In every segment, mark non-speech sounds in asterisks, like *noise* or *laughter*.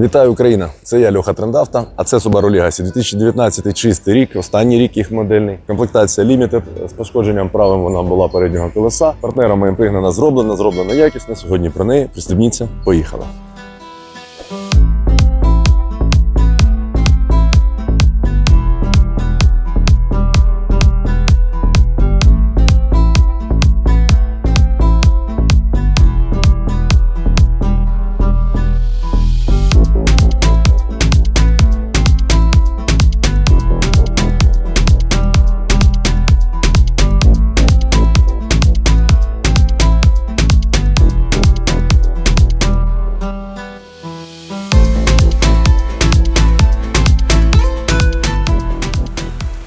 Вітаю Україна! Це я Льоха Трендавта, а це Subaru Legacy. 2019 чистий рік, останній рік їх модельний. Комплектація Limited. З пошкодженням правим вона була переднього колеса. Партнерами пригнана, зроблена, зроблена якісно. Сьогодні про неї пристебніться. Поїхали.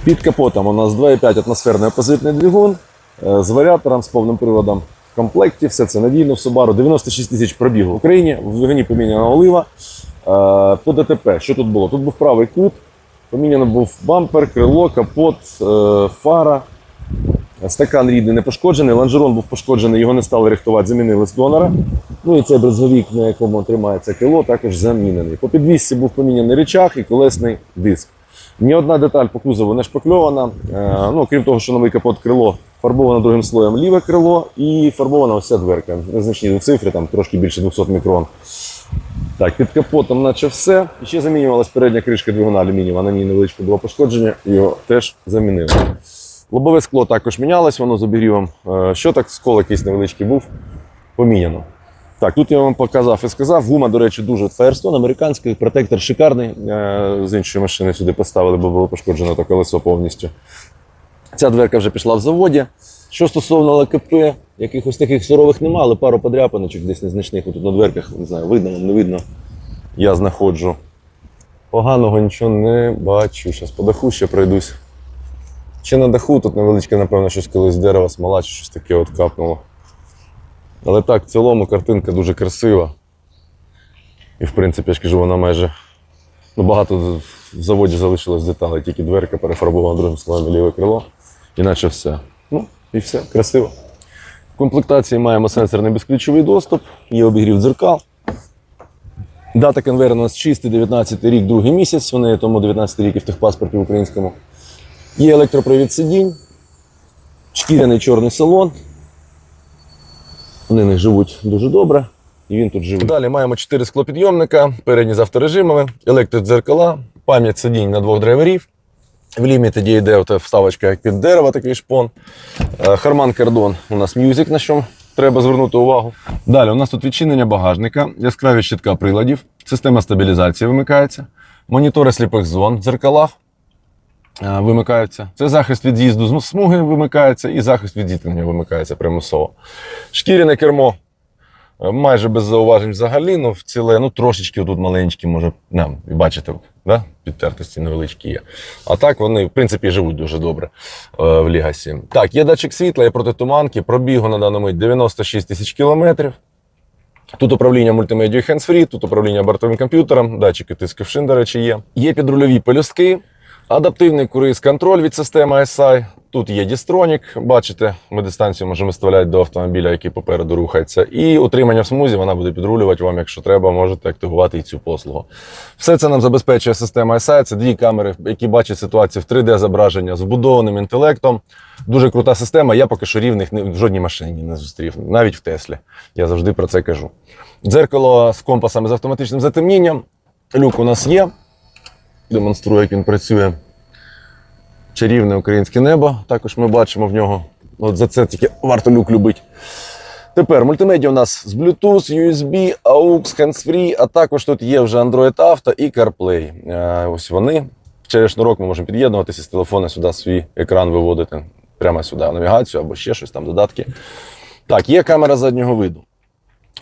Під капотом у нас 2,5 атмосферний опозитний двигун е, з варіатором, з повним приводом в комплекті. Все це надійно в Subaru. 96 тисяч пробігу в Україні. В двигуні поміняна олива. Е, По ДТП, що тут було? Тут був правий кут, поміняно був бампер, крило, капот, е, фара. Стакан рідний не пошкоджений, лонжерон був пошкоджений, його не стали рихтувати, замінили з донора. Ну і цей брезговік, на якому тримається крило, також замінений. По підвісці був поміняний речах і колесний диск. Ні одна деталь по кузову не шпакльована. Е, ну, крім того, що новий капот крило фарбовано другим слоєм ліве крило і фарбована ця дверка. Незначні цифри, там трошки більше 200 мікрон. Так, під капотом, наче все. Ще замінювалась передня кришка двигуна алюмінієва. На ній невеличке було пошкодження, його теж замінили. Лобове скло також мінялось, воно з обігрівом. Е, Що так, скол якийсь невеличкий був, поміняно. Так, тут я вам показав і сказав. Гума, до речі, дуже Firestone, американський, протектор шикарний. Е, З іншої машини сюди поставили, бо було пошкоджено то колесо повністю. Ця дверка вже пішла в заводі. Що стосовно ЛКП, якихось таких сурових нема, але пару подряпаночок десь незначних тут на дверках, не знаю, видно, не видно. Я знаходжу. Поганого нічого не бачу. Зараз по даху ще пройдусь. Ще на даху тут невеличке, напевно, щось колись з дерева, смола чи щось таке от капнуло. Але так, в цілому картинка дуже красива. І в принципі, я ж кажу, вона майже. Ну, багато в заводі залишилось деталей, тільки дверка перефарбована другим слоєм і ліве крило. Іначе все. Ну, і все, красиво. В комплектації маємо сенсорний безключовий доступ, є обігрів дзеркал. Дата конвейера у нас чистий 19 рік, другий місяць. Вони тому 19 рік і в техпаспорті українському. Є електропривід сидінь, шкіряний чорний салон. Вони не живуть дуже добре. І він тут живе. Далі маємо 4 склопідйомника, передні з авторежимами, електродзеркала, пам'ять сидінь на двох драйверів. В ліміті йде вставочка як під дерево, такий шпон. Е, Харман Кардон у нас мюзик, на що треба звернути увагу. Далі у нас тут відчинення багажника, яскраві щитка приладів, система стабілізації вимикається, монітори сліпих зон в дзеркалах вимикаються. Це захист від з'їзду з смуги вимикається і захист від зіткнення вимикається примусово. Шкіряне кермо е, майже без зауважень взагалі, ну в ціле, ну трошечки тут маленькі, може, не, бачите, да? підтертості невеличкі є. А так вони, в принципі, живуть дуже добре е, в Лігасі. Так, є датчик світла, є протитуманки, пробігу на даному мить 96 тисяч кілометрів. Тут управління мультимедією hands-free, тут управління бортовим комп'ютером, датчики тиску шин, до речі, є. Є підрульові пелюстки, адаптивний круїз-контроль від системи SI. Тут є дістронік, бачите, ми дистанцію можемо виставляти до автомобіля, який попереду рухається. І утримання в смузі вона буде підрулювати вам, якщо треба, можете активувати і цю послугу. Все це нам забезпечує система SI. Це дві камери, які бачать ситуацію в 3D-зображення з вбудованим інтелектом. Дуже крута система. Я поки що рівних в жодній машині не зустрів, навіть в Теслі. Я завжди про це кажу. Дзеркало з компасами з автоматичним затемнінням. Люк у нас є. Демонструю, як він працює. Чарівне українське небо. Також ми бачимо в нього. От за це тільки варто люк любити. Тепер мультимедіа у нас з Bluetooth, USB, AUX, hands-free, а також тут є вже Android Auto і CarPlay. Е, Ось вони. Через шнурок ми можемо під'єднуватися з телефона сюди свій екран виводити прямо сюди, навігацію або ще щось там, додатки. Так, є камера заднього виду.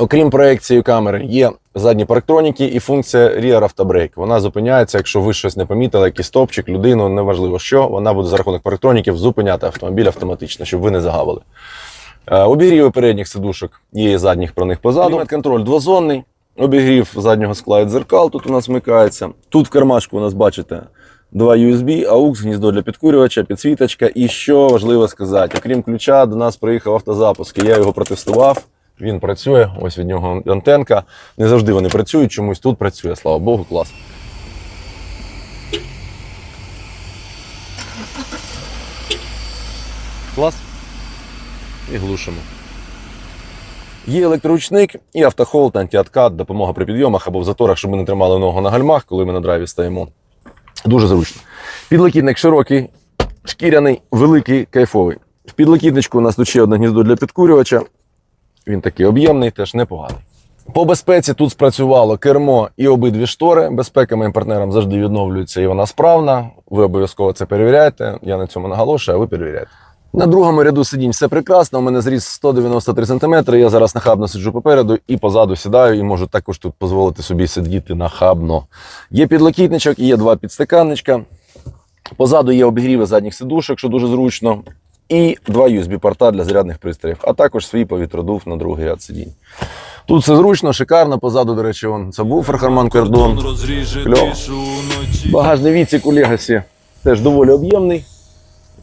Окрім проекції камери, є задні парктроніки і функція Rear Auto Brake. Вона зупиняється, якщо ви щось не помітили, якийсь стопчик, людину, неважливо що, вона буде за рахунок парктроніків зупиняти автомобіль автоматично, щоб ви не загавили. Е, Обігріви передніх сидушок є і задніх про них позаду. контроль двозонний. Обігрів заднього скла і дзеркал тут у нас вмикається. Тут в кармашку у нас бачите два USB, AUX, гніздо для підкурювача, підсвіточка. І що важливо сказати, окрім ключа, до нас приїхав автозапуск. і Я його протестував. Він працює, ось від нього антенка. Не завжди вони працюють, чомусь тут працює, слава Богу, клас. Клас. І глушимо. Є електроручник і автохолд, антиоткат, допомога при підйомах або в заторах, щоб ми не тримали ногу на гальмах, коли ми на драйві стоїмо. Дуже зручно. Підлокітник широкий, шкіряний, великий, кайфовий. В підлокітничку у нас тут ще одне гніздо для підкурювача. Він такий об'ємний, теж непоганий. По безпеці тут спрацювало кермо і обидві штори. Безпека моїм партнерам завжди відновлюється і вона справна. Ви обов'язково це перевіряєте. Я на цьому наголошую, а ви перевіряєте. На другому ряду сидінь все прекрасно. У мене зріс 193 см. Я зараз нахабно сиджу попереду і позаду сідаю, і можу також тут дозволити собі сидіти нахабно. Є підлокітничок, і є два підстаканничка. Позаду є обігріви задніх сидушок, що дуже зручно. І два USB-порта для зарядних пристроїв, а також свій повітродув на другий ряд сидінь. Тут все зручно, шикарно. Позаду, до речі, вон сабвуфер розріже Кльово. Багажний відсік у Legacy теж доволі об'ємний.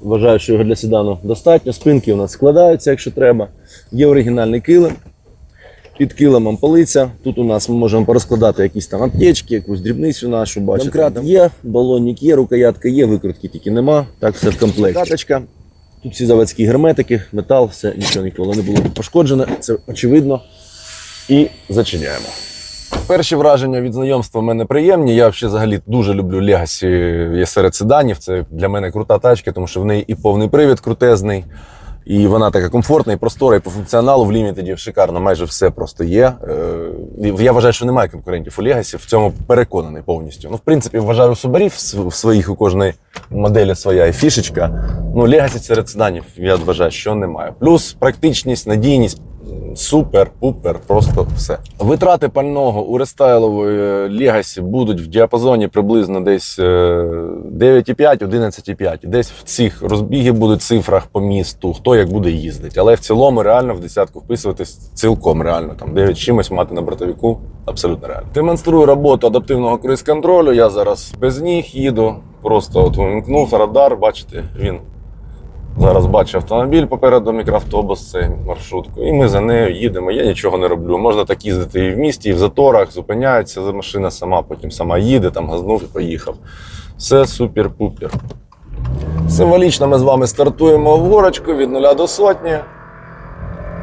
Вважаю, що його для седану достатньо. Спинки у нас складаються, якщо треба. Є оригінальний килим. Під килимом полиця. Тут у нас ми можемо порозкладати якісь там аптечки, якусь дрібницю нашу бачите. Домкрат є, балонник є, рукоятка є, викрутки тільки нема. Так все в комплекті. Каточка. Тут всі заводські герметики, метал, все, нічого ніколи не було пошкоджене, це очевидно. І зачиняємо. Перші враження від знайомства в мене приємні. Я взагалі, дуже люблю Legacy серед седанів. Це для мене крута тачка, тому що в неї і повний привід крутезний, і вона така комфортна, і простора, і по функціоналу в лімітеді шикарно, майже все просто є. Е, Я вважаю, що немає конкурентів у Legacy, в цьому переконаний повністю. Ну, в принципі, вважаю Субарів в своїх у кожної моделі своя і фішечка. Ну, Legacy серед седанів я вважаю, що немає. Плюс практичність, надійність. Супер, пупер, просто все. Витрати пального у рестайлової Legacy будуть в діапазоні приблизно десь е, 9,5, 11,5. Десь в цих розбіги будуть цифрах по місту, хто як буде їздити. Але в цілому реально в десятку вписуватись цілком реально. Там 9 чимось мати на бортовіку абсолютно реально. Демонструю роботу адаптивного круїз-контролю. Я зараз без ніг їду. Просто от вимкнув радар, бачите, він Зараз бачу автомобіль попереду мікроавтобус, це маршрутку, і ми за нею їдемо. Я нічого не роблю. Можна так їздити і в місті, і в заторах, зупиняється машина сама, потім сама їде, там газнув і поїхав. Все супер-пупер. Символічно ми з вами стартуємо в горочку від нуля до сотні.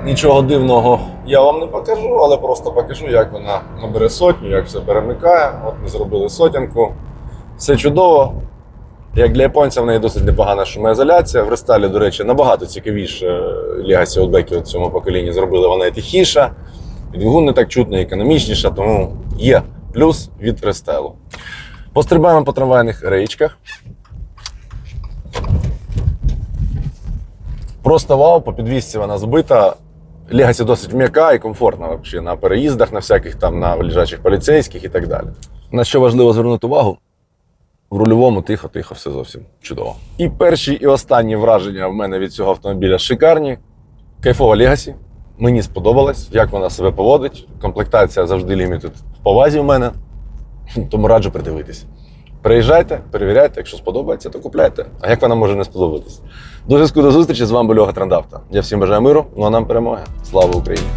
Нічого дивного я вам не покажу, але просто покажу, як вона набере сотню, як все перемикає. От ми зробили сотенку. Все чудово. Як для японця в неї досить непогана шумоізоляція. В рестайлі, до речі, набагато цікавіше Legacy Outback у цьому поколінні зробили. Вона тихіша, двигун не так чутно, і економічніша, тому є плюс від рестайлу. Пострибаємо по трамвайних рейчках. Просто вау, по підвісці вона збита. Legacy досить м'яка і комфортна вообще, на переїздах, на всяких там, на лежачих поліцейських і так далі. На що важливо звернути увагу, в рульовому тихо-тихо, все зовсім чудово. І перші, і останні враження в мене від цього автомобіля шикарні. Кайфова Legacy. Мені сподобалось, як вона себе поводить. Комплектація завжди лімітед в повазі в мене. *laughs* Тому раджу придивитись. Приїжджайте, перевіряйте, якщо сподобається, то купляйте. А як вона може не сподобатись? До зв'язку зустрічі з вами був Льога Трандавта. Я всім бажаю миру, ну а нам перемоги. Слава Україні!